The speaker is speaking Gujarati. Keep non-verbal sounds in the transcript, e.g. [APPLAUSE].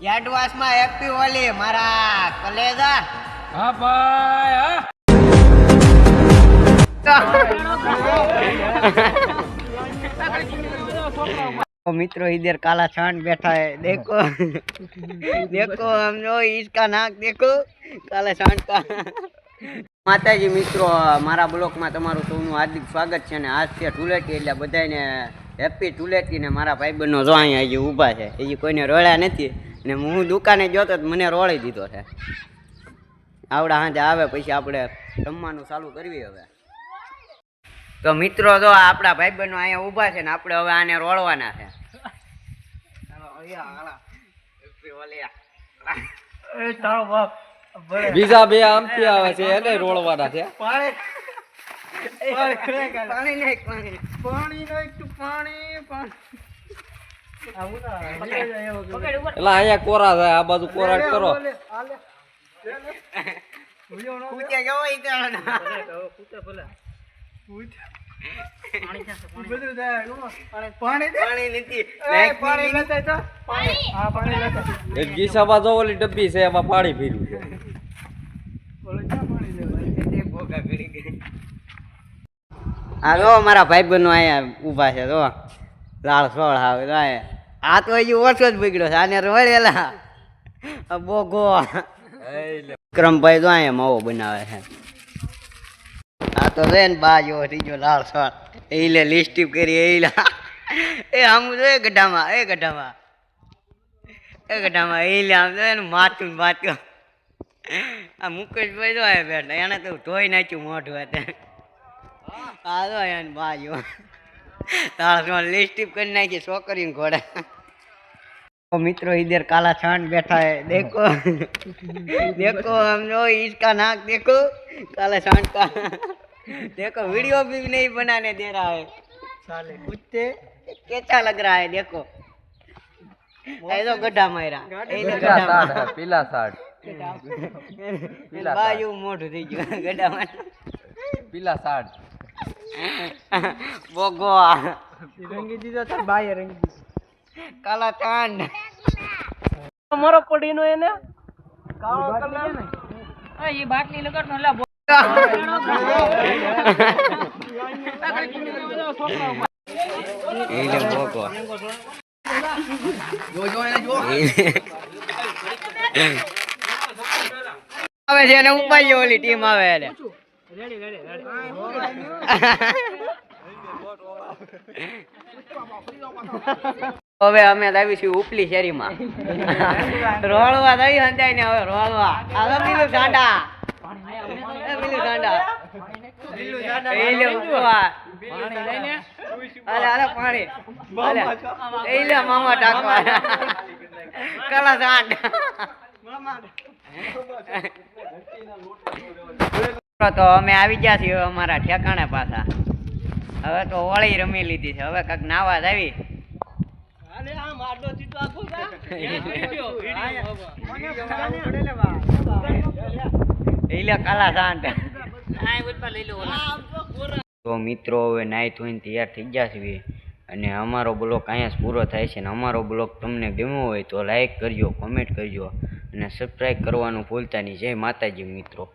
એડવાન્સમાં હેપી હોલી મારા કલેજા હા ભાઈ હા तो मित्रों इधर काला छांट बैठा है देखो देखो हम जो इसका नाक देखो काला छांट का માતાજી મિત્રો મારા બ્લોકમાં તમારું સૌનું હાર્દિક સ્વાગત છે ને આજ છે ધૂળેટી એટલે બધાને હેપી ધૂળેટી ને મારા ભાઈબંધનો જો અહીંયા હજી ઊભા છે હજી કોઈને રોળ્યા નથી ને હું દુકાને જોતો તો મને રોળી દીધો છે. આવડા હાંજે આવે પછી આપણે રમવાનું ચાલુ કરવી હવે. તો મિત્રો તો આપણા ભાઈબંધો અહીંયા ઊભા છે ને આપણે હવે આને રોળવાના છે. બીજા બે આમથી આવે છે એને રોળવાના છે. પાણી નાખ, પાણી. એટલે અહીંયા કોરા થાય, આ બાજુ કોરા. કરો ડબ્બી છે, એમાં પાણી પીરું છે. આ મારા ભાઈબંધો અહીંયા ઊભા છે, જો. લાલ સોળ આવે આ તો હજી ઓછો જ બગડ્યો છે, આને રોડેલા બોગો. વિક્રમભાઈ તો અહીંયા માવો બનાવે છે. આ તો છે ને બા જેવો ત્રીજો ગયો સોળ એ લે લિસ્ટિપ કરી, એ લે. એ આમ જો એ ગઢામાં એ ગઢામાં. એ ગઢામાં, એ લે આમ જો એનું માથું માથું. આ મુકેશભાઈ જો અહીંયા બેઠા, એને તો ધોઈ નાખ્યું મોઢું હતું આ તો અહીંયા બાજુ. તારા લિપસ્ટિક કરી નાખી છોકરીને ઘોડા મિત્રો ઇધર કાલા છાંડ બેઠા હે દેખો દેખો હમ જો इसका नाक देखो काला छांड का देखो वीडियो भी नहीं बनाने दे रहा है साले कुत्ते कैसा लग रहा है देखो ऐसा गड्ढा मारा ऐसा गड्ढा मारा पीला साड पीला बायू मोठ થઈ ગયો ગડ્ઢા માં પીલા સાડ બોગો રંગી દીધો તો બાય રંગી કાલા ચાંદ મરો પડીનો એને? કાળો કલર. ને? એ બાટલી લગાડનો લા એ લે [LAUGHS] બોગો [LAUGHS] આવે છે એને ઉપાડી ઓલી ટીમ આવે એટલે [LAUGHS] હવે અમે આવીશું ઉપલી શેરીમાં. રોળવા દઈ હંતાઈ ને હવે રોળવા. હવે બીલું સાંડા બીલું સાંડ તો અમે આવી ગયા છીએ અમારા ઠેકાણે પાછા. હવે તો હોળી રમી લીધી છે. હવે કાંઈક નાવા જ આવી. [LAUGHS] તો મિત્રો હવે નાઈ ધોઈને તૈયાર થઈ ગયા છીએ અને અમારો બ્લોગ અહીંયા જ પૂરો થાય છે. અને અમારો બ્લોગ તમને ગમ્યો હોય તો લાઈક કરજો કોમેન્ટ કરજો. અને સબસ્ક્રાઈબ કરવાનું ભૂલતા નહીં. જય માતાજી મિત્રો.